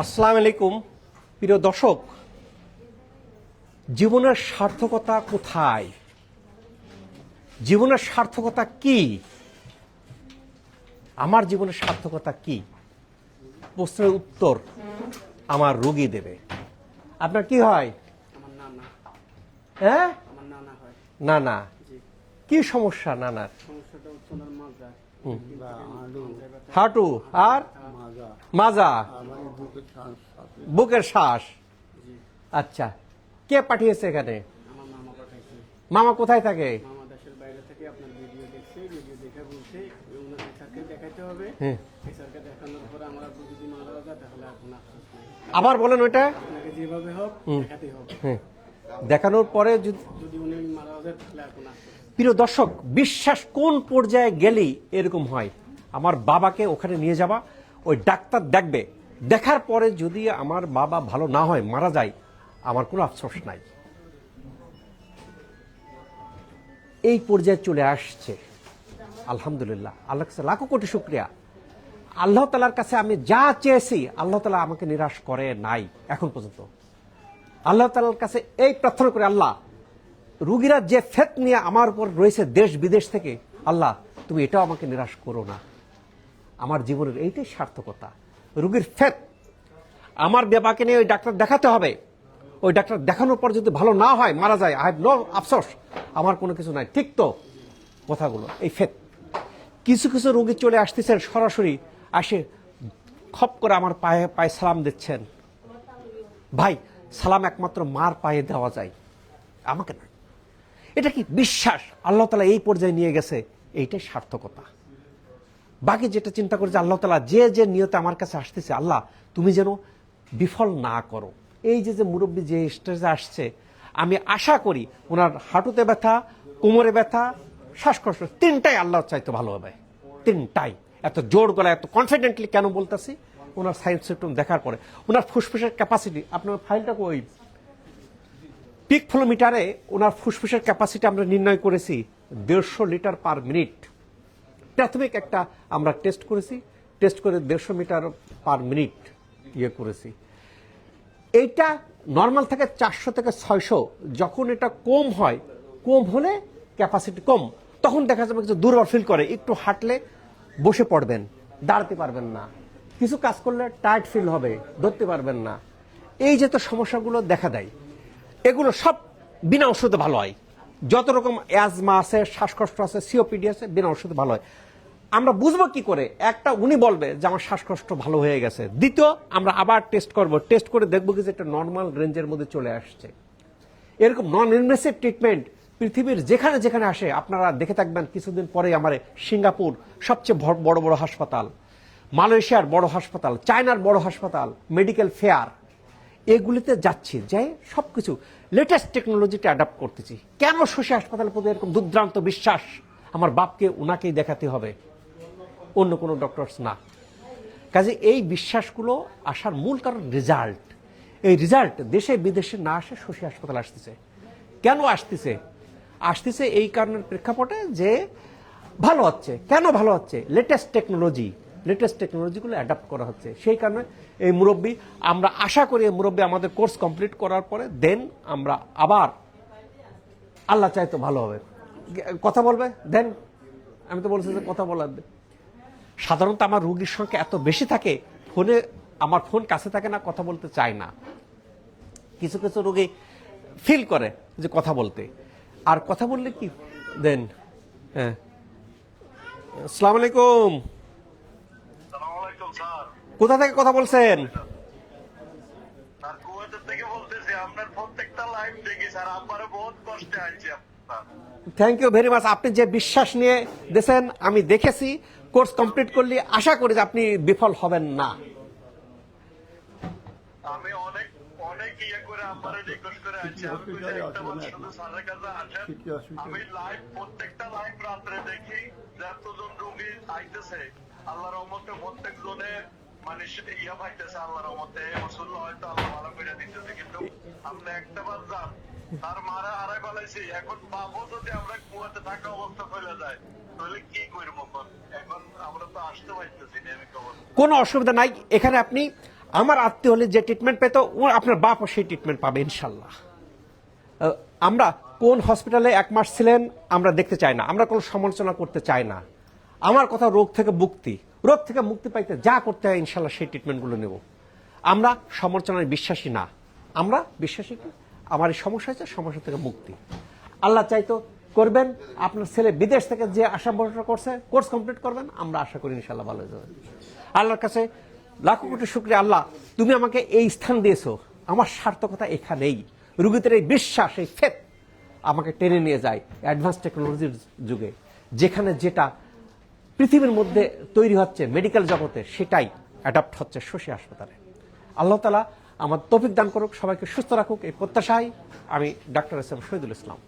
আসসালামু আলাইকুম। প্রিয় দর্শক জীবনের সার্থকতা কোথায়? জীবনের সার্থকতা কি? আমার জীবনের সার্থকতা কি? প্রশ্নের উত্তর আমার রোগী দেবে। আপনার কি হয়? হ্যাঁ? না না কি সমস্যা নানার? সমস্যাটা হাঁটু আর মাজা। বুকের শ্বাস। আচ্ছা কে পাঠিয়েছে এখানে? মামা কোথায় থাকে? আবার বলেন ওইটা। যেভাবে হোক দেখাতে হবে। হ্যাঁ দেখানোর পরে। প্রিয় দর্শক, বিশ্বাস কোন পর্যায়ে গেলেই এরকম হয়? আমার বাবাকে ওখানে নিয়ে যাবা, ওই ডাক্তার দেখবে। দেখার পরে যদি আমার বাবা ভালো না হয়, মারা যায়, আমার কোনো আফসোস নাই। এই পর্যায়ে চলে আসছে। আলহামদুলিল্লাহ আল্লাহ কাছে লাখো কোটি শুক্রিয়া। আল্লাহ তালার কাছে আমি যা চেয়েছি, আল্লাহ তালা আমাকে নিরাশ করে নাই, এখন পর্যন্ত। আল্লাহ তালার কাছে এই প্রার্থনা করে, আল্লাহ, রুগীরা যে ফেত নিয়ে আমার উপর রয়েছে দেশ বিদেশ থেকে, আল্লাহ, তুমি এটাও আমাকে নিরাশ করো না। আমার জীবনের এইটাই সার্থকতা। রুগীর ফেত, আমার বেবাকে নিয়ে ওই ডাক্তার দেখাতে হবে। ওই ডাক্তার দেখানোর পর যদি ভালো না হয়, মারা যায় আই হ্যাভ নো আফসোস আমার কোনো কিছু নাই। ঠিক তো কথাগুলো, এই ফেত। কিছু কিছু রোগী চলে আসতেছেন, সরাসরি আসে, খপ করে আমার পায়ে পায়ে সালাম দিচ্ছেন। ভাই সালাম একমাত্র মার পায়ে দেওয়া যায়। আমাকে না এটা কি বিশ্বাস? আল্লাহ তালা এই পর্যায়ে নিয়ে গেছে, এইটাই সার্থকতা। বাকি যেটা চিন্তা করে যে আল্লাহ তালা, যে যে নিয়তে আমার কাছে আসতেছে, আল্লাহ, তুমি যেন বিফল না করো। এই যে যে মুরব্বী যে স্টেজে আসছে, আমি আশা করি ওনার হাঁটুতে ব্যথা, কোমরে ব্যথা, শ্বাসকষ্ট, তিনটাই আল্লাহ চাইতে ভালো হবে। তিনটাই। এত জোর গলা এত কনফিডেন্টলি কেন বলতেছি? ওনার সাইন্স সিমটম দেখার পরে। ওনার ফুসফুসের ক্যাপাসিটি আপনার ফাইলটা ওই পিক ফ্লোমিটারে ওনার ফুসফুসের ক্যাপাসিটি আমরা নির্ণয় করেছি দেড়শো লিটার পার মিনিট প্রাথমিক একটা আমরা টেস্ট করেছি টেস্ট করে দেড়শো মিটার পার মিনিট ইয়ে করেছি। এইটা নর্মাল থেকে চারশো থেকে ছয়শো, যখন এটা কম হয়, কম হলে ক্যাপাসিটি কম, তখন দেখা যাবে কিছু দুর্বল ফিল করে, একটু হাঁটলে বসে পড়বেন, দাঁড়াতে পারবেন না। কিছু কাজ করলে টায়ার্ড ফিল হবে, ধরতে পারবেন না। এই যে তো সমস্যাগুলো দেখা দেয়, এগুলো সব বিনা ওষুধে ভালো হয়। যত রকম অ্যাজমা আছে, শ্বাসকষ্ট আছে সিওপিডি আছে, বিনা ওষুধে ভালো হয়। আমরা বুঝব কি করে? একটা উনি বলবে যে, আমার শ্বাসকষ্ট ভালো হয়ে গেছে। দ্বিতীয়, আমরা আবার টেস্ট করব। টেস্ট করে দেখব কি যে এটা নর্মাল রেঞ্জের মধ্যে চলে আসছে। এরকম নন ইনভেসিভ ট্রিটমেন্ট পৃথিবীর যেখানে যেখানে আসে, আপনারা দেখে থাকবেন, কিছুদিন পরে আমার সিঙ্গাপুর সবচেয়ে বড় বড় হাসপাতাল। মালয়েশিয়ার বড় হাসপাতাল, চায়নার বড় হাসপাতাল মেডিকেল ফেয়ার এগুলিতে যাচ্ছি, যে সব কিছু লেটেস্ট টেকনোলজিটা অ্যাডাপ্ট করতেছি। কেন শশী হাসপাতালের প্রতি এরকম দুর্দ্রান্ত বিশ্বাস আমার বাপকে ওনাকেই দেখাতে হবে? অন্য কোনো ডক্টরস না। কাজে এই বিশ্বাসগুলো আসার মূল কারণ রেজাল্ট এই রেজাল্ট দেশে, বিদেশে না আসে শশী হাসপাতাল আসতেছে। কেন আসতেছে? আসতেছে এই কারণের প্রেক্ষাপটে যে ভালো হচ্ছে। কেন ভালো হচ্ছে? লেটেস্ট টেকনোলজি লেটেস্ট টেকনোলজিগুলো অ্যাডাপ্ট করা হচ্ছে। সেই কারণে এই মুরব্বী, আমরা আশা করি এই মুরব্বী আমাদের কোর্স কমপ্লিট করার পরে দেন আমরা আবার আল্লাহ চাইতো ভালো হবে। কথা বলবে? দেন আমি তো বলছি যে কথা বলার। সাধারণত আমার রুগীর সংখ্যা এত বেশি থাকে, ফোনে, আমার ফোন কাছে থাকে না, কথা বলতে চায় না। কিছু কিছু রোগী ফিল করে যে কথা বলতে। আর কথা বললে কি? দেন হ্যাঁ। আসসালামু আলাইকুম। কোথা থেকে কথা বলছেন? থ্যাংক ইউ ভেরি মাচ আপনি যে বিশ্বাস নিয়ে দিয়েছেন আমি দেখেছি কোর্স কমপ্লিট করলে আশা করি যে আপনি বিফল হবেন না। আমি অনেক অনেক ইয়ে করে আমার রিকোয়েস্ট করে আছি আমি একটা বার শুধু স্যারের কাছে আসেন। আমি লাইভ প্রত্যেকটা লাইভ রাত্রে দেখি যে এতজন রোগী আইতেছে। আল্লাহর রহমতে প্রত্যেক জনে মানে ইয়া পাইতেছে আল্লাহর রহমতে। ওষুধ হয়তো আল্লাহ ভালো করে দিতেছে, কিন্তু আপনি একটা বার যান, তার মারা হারাই ফেলাইছি এখন পাবো যদি আমরা কুয়াতে থাকা অবস্থা ফেলে যায় আমরা কোনো অসুবিধা নাই, এখানে আপনি আমার আত্মীয় হলে যে ট্রিটমেন্ট পেত আপনার বাপও সেই ট্রিটমেন্ট পাবে ইনশাল্লাহ আমরা কোন হসপিটালে এক মাস ছিলেন, আমরা দেখতে চাই না, আমরা কোনো সমালোচনা করতে চাই না। আমার কথা রোগ থেকে মুক্তি। রোগ থেকে মুক্তি পাইতে যা করতে হয় ইনশাল্লাহ সেই ট্রিটমেন্টগুলো নেব। আমরা সমালোচনায় বিশ্বাসী না। আমরা বিশ্বাসী কি আমার এই সমস্যা হয়েছে, সমস্যা থেকে মুক্তি। আল্লাহ চাইতো করবেন, আপনার ছেলে বিদেশ থেকে যে আশা ভরসা করছে, কোর্স কমপ্লিট করবেন, আমরা আশা করি ইনশাল্লাহ ভালো হয়ে যাবে। আল্লাহর কাছে লাখো কোটি শুক্রিয়া, আল্লাহ, তুমি আমাকে এই স্থান দিয়েছ। আমার সার্থকতা এখানেই। রুগীদের এই বিশ্বাস, এই ফেত আমাকে টেনে নিয়ে যায় অ্যাডভান্স টেকনোলজির যুগে। যেখানে যেটা পৃথিবীর মধ্যে তৈরি হচ্ছে মেডিকেল জগতে সেটাই অ্যাডাপ্ট হচ্ছে শশী হাসপাতালে। আল্লাহ তালা আমার তফিক দান করুক, সবাইকে সুস্থ রাখুক, এই প্রত্যাশায় আমি ডাক্তার এস এম শহীদুল ইসলাম।